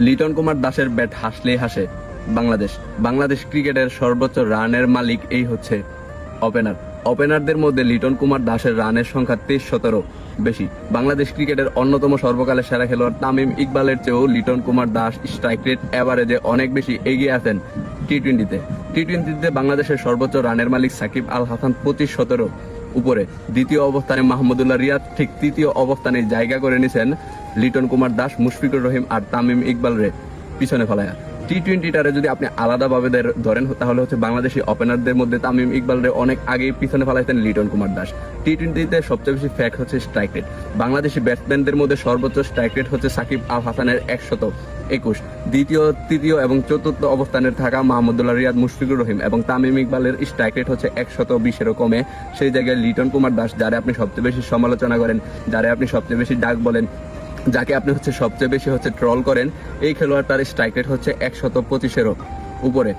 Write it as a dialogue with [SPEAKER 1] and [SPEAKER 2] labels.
[SPEAKER 1] লিটন কুমার দাসের ব্যাট হাসলেই হাসে বাংলাদেশ। বাংলাদেশ ক্রিকেটের সর্বোচ্চ রানের মালিক এই হচ্ছে ওপেনার ওপেনারদের মধ্যে লিটন কুমার দাসের রানের সংখ্যা তেইশ সতেরো বেশি। বাংলাদেশ ক্রিকেটের অন্যতম সর্বকালের সেরা খেলোয়াড় তামিম ইকবালের চেয়েও লিটন কুমার দাস স্ট্রাইক রেট অ্যাভারেজে অনেক বেশি এগিয়ে আছেন টি টোয়েন্টিতে টি টোয়েন্টিতে বাংলাদেশের সর্বোচ্চ রানের মালিক সাকিব আল হাসান পঁচিশ সতেরো উপরে। দ্বিতীয় অবস্থানে মাহমুদুল্লাহ রিয়াদ ঠিক তৃতীয় অবস্থানে জায়গা করে নিয়েছেন লিটন কুমার দাস, মুশফিকুর রহিম আর তামিম ইকবাল রে। পিছনে ফেলায়া। টি টোয়েন্টিটারে যদি আপনি আলাদাভাবে ধরেন, তাহলে হচ্ছে বাংলাদেশি ওপেনারদের মধ্যে তামিম ইকবাল রে অনেক আগেই পিছনে ফেলাইতেন লিটন কুমার দাস। টি টোয়েন্টিতে সবচেয়ে বেশি ফ্যাক্ট হচ্ছে স্ট্রাইক রেট বাংলাদেশি ব্যাটসম্যানদের মধ্যে সর্বোচ্চ স্ট্রাইক রেট হচ্ছে সাকিব আল হাসানের একশত একুশ। দ্বিতীয়, তৃতীয় এবং চতুর্থ অবস্থানে থাকা মাহমুদুল্লাহ রিয়াদ, মুশফিকুর রহিম এবং তামিম ইকবালের স্ট্রাইক রেট হচ্ছে একশত বিশেরও কমে। সেই জায়গায় লিটন কুমার দাস, যারা আপনি সবচেয়ে বেশি সমালোচনা করেন, যারা আপনি সবচেয়ে বেশি ডাক বলেন যাকে আপনি হচ্ছে সবচেয়ে বেশি হচ্ছে ট্রল করেন, এই খেলোয়াড় তার স্ট্রাইক রেট হচ্ছে একশত পঁচিশেরও উপরে।